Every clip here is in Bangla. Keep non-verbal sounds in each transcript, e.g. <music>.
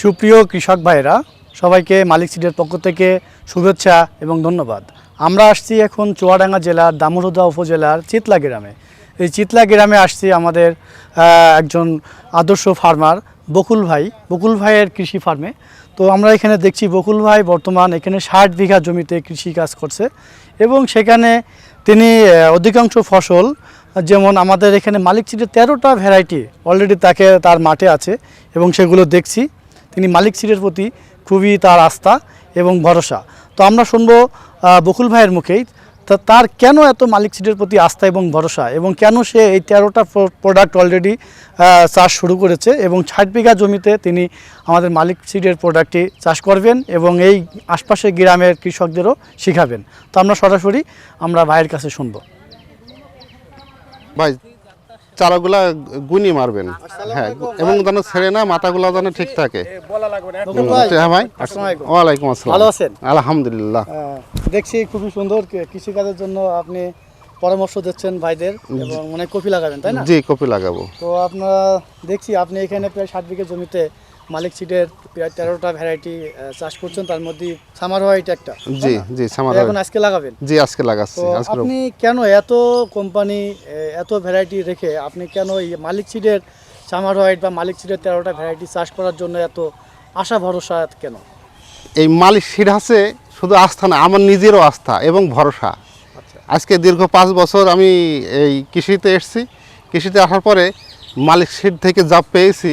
সুপ্রিয় কৃষক ভাইরা সবাইকে মালিক সিডের পক্ষ থেকে শুভেচ্ছা এবং ধন্যবাদ। আমরা আসছি এখন চুয়াডাঙ্গা জেলার দামোহদা উপজেলার চিতলা গ্রামে। এই চিতলা গ্রামে আসছি আমাদের একজন আদর্শ ফার্মার বকুল ভাই। বকুল ভাইয়ের কৃষি ফার্মে। তো আমরা এখানে দেখছি বকুল ভাই বর্তমান এখানে ষাট বিঘা জমিতে কৃষি কাজ করছে এবং সেখানে তিনি অধিকাংশ ফসল, যেমন আমাদের এখানে মালিক সিটের তেরোটা ভ্যারাইটি অলরেডি তাকে, তার মাঠে আছে এবং সেগুলো দেখছি। তিনি মালিক সিটের প্রতি খুবই তার আস্থা এবং ভরসা। তো আমরা শুনব বকুল ভাইয়ের মুখেই, তা তার কেন এত মালিক সিটের প্রতি আস্থা এবং ভরসা এবং কেন সে এই তেরোটা প্রোডাক্ট অলরেডি চাষ শুরু করেছে এবং ষাট বিঘা জমিতে তিনি আমাদের মালিক সিটের প্রোডাক্টটি চাষ করবেন এবং এই আশপাশের গ্রামের কৃষকদেরও শিখাবেন। তো আমরা সরাসরি আমরা ভাইয়ের কাছে শুনব। ভাই চারাগুলা গুনি মারবেন। হ্যাঁ এবং যেন ছেড়ে না মাথাগুলো যেন ঠিক থাকে। হ্যাঁ ভাই ওয়ালাইকুম আসসালাম। ভালো আছেন? আলহামদুলিল্লাহ। দেখছি খুবই সুন্দর কৃষিকাজের জন্য আপনি পরামর্শ দিচ্ছেন ভাইদের এবং মানে কপি লাগাবেন তাই না? জি কপি লাগাবো। তো আপনারা দেখছি আপনি এখানে প্রায় ষাট বিঘে জমিতে মালিক সিটের প্রায় তেরোটা ভ্যারাইটি চাষ করছেন তার মধ্যে সামার হোয়াইট একটা জি জি সামার এখন আজকে লাগাবেন? জি আজকে লাগাচ্ছি আজকে আপনি কেন এত কোম্পানি এত ভ্যারাইটি রেখে আপনি কেন এই মালিক সিটের সামার হোয়াইট বা মালিক সিটের তেরোটা ভ্যারাইটি চাষ করার জন্য এত আশা ভরসা কেন? এই মালিক সিট আছে শুধু আস্থা না আমার নিজেরও আস্থা এবং ভরসা। আচ্ছা। আজকে দীর্ঘ পাঁচ বছর আমি এই কৃষিতে এসেছি কৃষিতে আসার পরে মালিক সিট থেকে যা পেয়েছি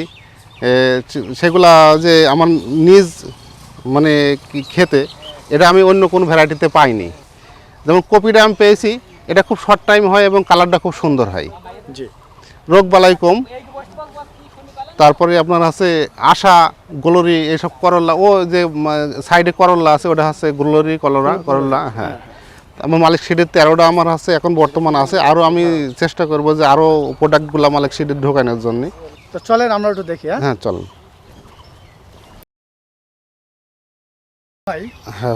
সেগুলা যে আমার নিজ মানে কি- খেতে এটা আমি অন্য কোনো ভ্যারাইটিতে পাইনি। যেমন কপিটা আমি পেয়েছি এটা খুব শর্ট টাইম হয় এবং কালারটা খুব সুন্দর হয়। রোগ বালাই কম। তারপরে আপনার আছে আশা গোলরি এসব করল্লা ও যে সাইডে করল্লা আছে ওটা আছে গোলরি কলরা করল্লা হ্যাঁ। আমার মালিক সিটের তেরোটা আমার আছে এখন বর্তমান আছে। আরও আমি চেষ্টা করব যে আরও প্রোডাক্টগুলো মালিক সিটের ঢোকানোর জন্য। তো চলেন আমরা একটু দেখি হ্যাঁ? হ্যাঁ চল ভাই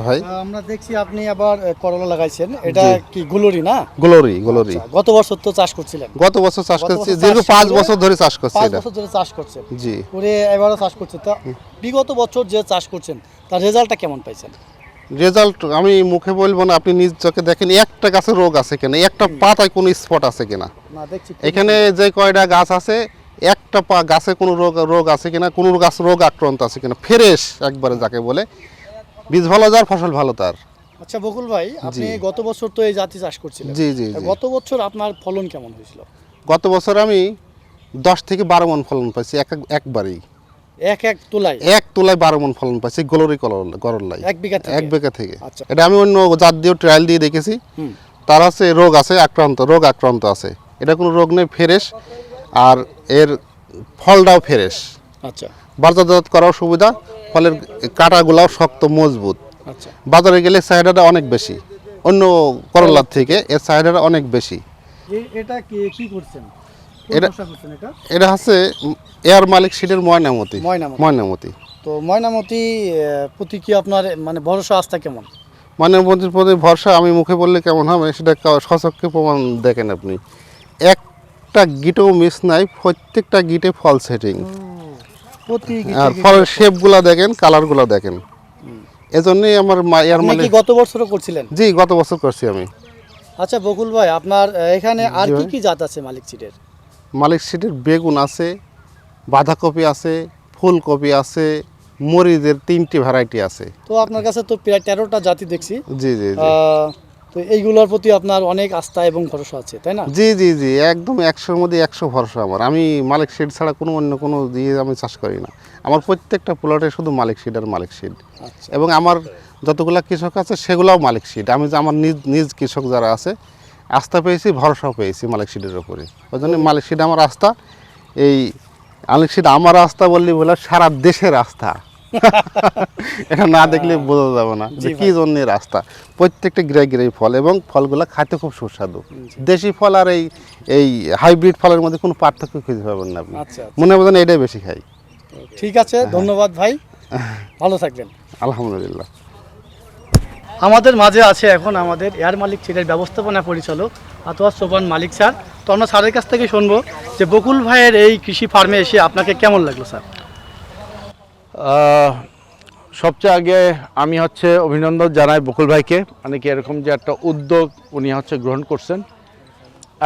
ভাই। আমরা দেখছি আপনি আবার করলা লাগাইছেন। এটা কি গুলরি না? গোলরি গোলরি। গত বছর তো চাষ করছিলেন। গত বছর চাষ করছি দীর্ঘ চাষ বছর ধরে চাষ করছি পাঁচ এটা। বছর ধরে চাষ করছেন। জি। করে এবারও চাষ করছেন। তা বিগত বছর যে চাষ করছেন তার রেজাল্টটা কেমন পাইছেন? রেজাল্ট আমি মুখে বলব না আপনি নিজ চোখে দেখেন একটা গাছে রোগ আছে কিনা একটা পাতায় কোনো স্পট আছে কিনা। না দেখছি। এখানে যে কয়টা গাছ আছে একটা পা গাছে কোনো রোগ রোগ আছে কিনা কোনো গাছ রোগ আক্রান্ত আছে কিনা ফ্রেশ একবারে যাকে বলে। বীজ ভালো যার ফসল ভালো তার। আচ্ছা বকুল ভাই আপনি গত বছর তো এই জাতি চাষ করছিলেন। জি জি গত বছর আপনার ফলন কেমন হয়েছিল? গত বছর আমি দশ থেকে বারো মন ফলন পাইছি এক একবারেই। এক এক তোলায়? এক তোলায় বারো মন ফলন পাইছি গোলরি করল্লাই এক বিঘা এক বিঘা থেকে। আচ্ছা। এটা আমি অন্য জাত দিয়েও ট্রায়াল দিয়ে দেখেছি। তার আছে রোগ আছে আক্রান্ত রোগ আক্রান্ত আছে। এটা কোনো রোগ নেই ফ্রেশ। আর এর ফলটাও ফ্রেশ। আচ্ছা। বাজারজাত করাও সুবিধা ফলের কাঁটাগুলাও শক্ত মজবুত। আচ্ছা। বাজারে গেলে চাহিদাটা অনেক বেশি। অন্য করলার থেকে এর চাহিদাটা অনেক বেশি। এটা কি কি করছেন? এটা- এটা? এটা হচ্ছে এয়ার মালিক সিটের ময়নামতি। ময়নামতি। ময়নামতি। তো ময়নামতি প্রতি কি আপনার মানে ভরসা আস্থা কেমন? ময়নামতির প্রতি ভরসা আমি মুখে বললে কেমন হবে সেটা সচক্ষে প্রমাণ দেখেন আপনি। একটা গিটেও মিস নাই প্রত্যেকটা গিটে ফল সেটিং আর ফলের শেপগুলো দেখেন কালারগুলো দেখেন। এজন্যই আমার মা- এয়ার আপনি কি মালিক গত বছরও করছিলেন? জি গত বছর করছি আমি। আচ্ছা বকুল ভাই আপনার এখানে আর কি কি জাত আছে মালিক সিটের? মালিক সিটের বেগুন আছে বাঁধাকপি আছে ফুলকপি আছে মরিচের তিনটি ভ্যারাইটি আছে। তো আপনার কাছে তো প্রায় তেরোটা জাতি দেখছি। জি জি তো এইগুলোর প্রতি আপনার অনেক আস্থা এবং ভরসা আছে তাই না? জি জি জি একদম একশোর মধ্যে একশো ভরসা আমার। আমি মালিক সিড ছাড়া কোনো অন্য কোনো দিয়ে আমি চাষ করি না। আমার প্রত্যেকটা প্লটে শুধু মালিক সিড আর মালিক সিড আচ্ছা। এবং আমার যতগুলা কৃষক আছে সেগুলোও মালিক সিড আমি যে আমার নিজ নিজ কৃষক যারা আছে আস্থা পেয়েছি ভরসাও পেয়েছি মালিক সিডের ওপরে ওই জন্য মালিক সিড আমার আস্থা। এই মালিক সিড আমার আস্থা বললি বলে সারা দেশের আস্থা। <laughs> এটা না দেখলে বোঝা যাবে না যে কি জন্যের রাস্তা। প্রত্যেকটা গ্রে গ্রে ফল এবং ফলগুলো খাইতে খুব সুস্বাদু। দেশি ফল আর এই এই হাইব্রিড ফলের মধ্যে কোনো পার্থক্য খুঁজে পাবেন না আপনি। আচ্ছা আচ্ছা। মনে হয় এটাই বেশি খাই। ঠিক আছে ধন্যবাদ ভাই। <laughs> ভালো থাকবেন। আলহামদুলিল্লাহ। আমাদের মাঝে আছে এখন আমাদের এয়ার মালিক সিটের ব্যবস্থাপনা পরিচালক আতোয়ার সোপান মালিক স্যার। তো আমরা স্যারের কাছ থেকে শুনব যে বকুল ভাইয়ের এই কৃষি ফার্মে এসে আপনাকে কেমন লাগল স্যার? সবচেয়ে আগে আমি হচ্ছে অভিনন্দন জানাই বকুল ভাইকে। মানে কি এরকম যে একটা উদ্যোগ উনি হচ্ছে গ্রহণ করছেন।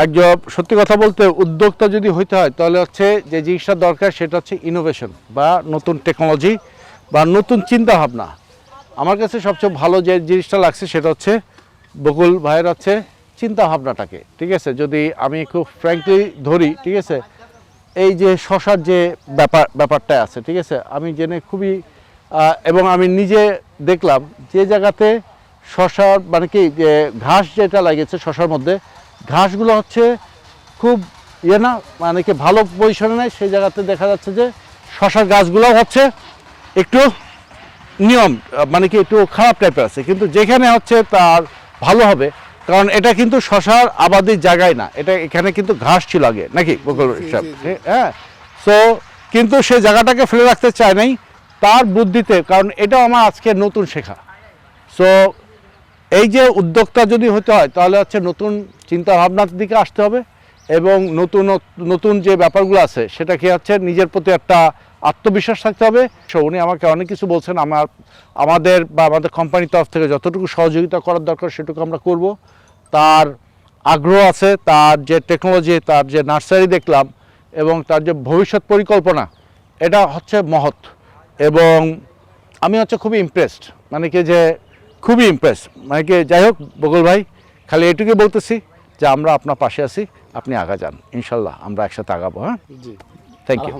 একজন সত্যি কথা বলতে উদ্যোক্তা যদি হইতে হয়, তাহলে হচ্ছে যে জিনিসটা দরকার সেটা হচ্ছে ইনোভেশন বা নতুন টেকনোলজি বা নতুন চিন্তা ভাবনা আমার কাছে সবচেয়ে ভালো যে জিনিসটা লাগছে সেটা হচ্ছে বকুল ভাইয়ের হচ্ছে চিন্তা ভাবনাটাকে ঠিক আছে? যদি আমি খুব ফ্র্যাঙ্কলি ধরি, ঠিক আছে? এই যে শশার যে ব্যাপার, ব্যাপারটা আছে, ঠিক আছে? আমি জেনে খুবই এবং আমি নিজে দেখলাম যে জায়গাতে শশার মানে কি, যে ঘাস যেটা লাগিয়েছে শশার মধ্যে, ঘাসগুলো হচ্ছে খুব ইয়ে না মানে কি, ভালো পজিশনে নেয় সেই জায়গাতে দেখা যাচ্ছে যে শশার গাছগুলো হচ্ছে একটু নিয়ম মানে কি, একটু খারাপ টাইপের আছে। কিন্তু যেখানে হচ্ছে তার ভালো হবে। কারণ এটা কিন্তু শশার আবাদির জায়গায় না। এটা এখানে কিন্তু ঘাস ছিল আগে নাকি? বকুল সাহেব। হ্যাঁ। সো কিন্তু সে জায়গাটাকে ফেলে রাখতে চায় নাই তার বুদ্ধিতে কারণ এটা আমার আজকে নতুন শেখা। সো এই যে উদ্যোক্তা যদি হতে হয় তাহলে হচ্ছে নতুন চিন্তা ভাবনার দিকে আসতে হবে এবং নতুন নতুন যে ব্যাপারগুলো আছে সেটাকে হচ্ছে নিজের প্রতি একটা আত্মবিশ্বাস থাকতে হবে। উনি আমাকে অনেক কিছু বলছেন। আমার আমাদের বা আমাদের কোম্পানির তরফ থেকে যতটুকু সহযোগিতা করার দরকার সেটুকু আমরা করব। তার আগ্রহ আছে তার যে টেকনোলজি তার যে নার্সারি দেখলাম এবং তার যে ভবিষ্যৎ পরিকল্পনা এটা হচ্ছে মহৎ। এবং আমি হচ্ছে খুবই ইমপ্রেসড মানে কি যে খুবই ইমপ্রেস মানে কি যাই হোক বকুল ভাই খালি এটুকুই বলতেছি যে আমরা আপনার পাশে আছি আপনি আগা যান। ইনশাল্লাহ আমরা একসাথে আগাবো হ্যাঁ? জি। Thank you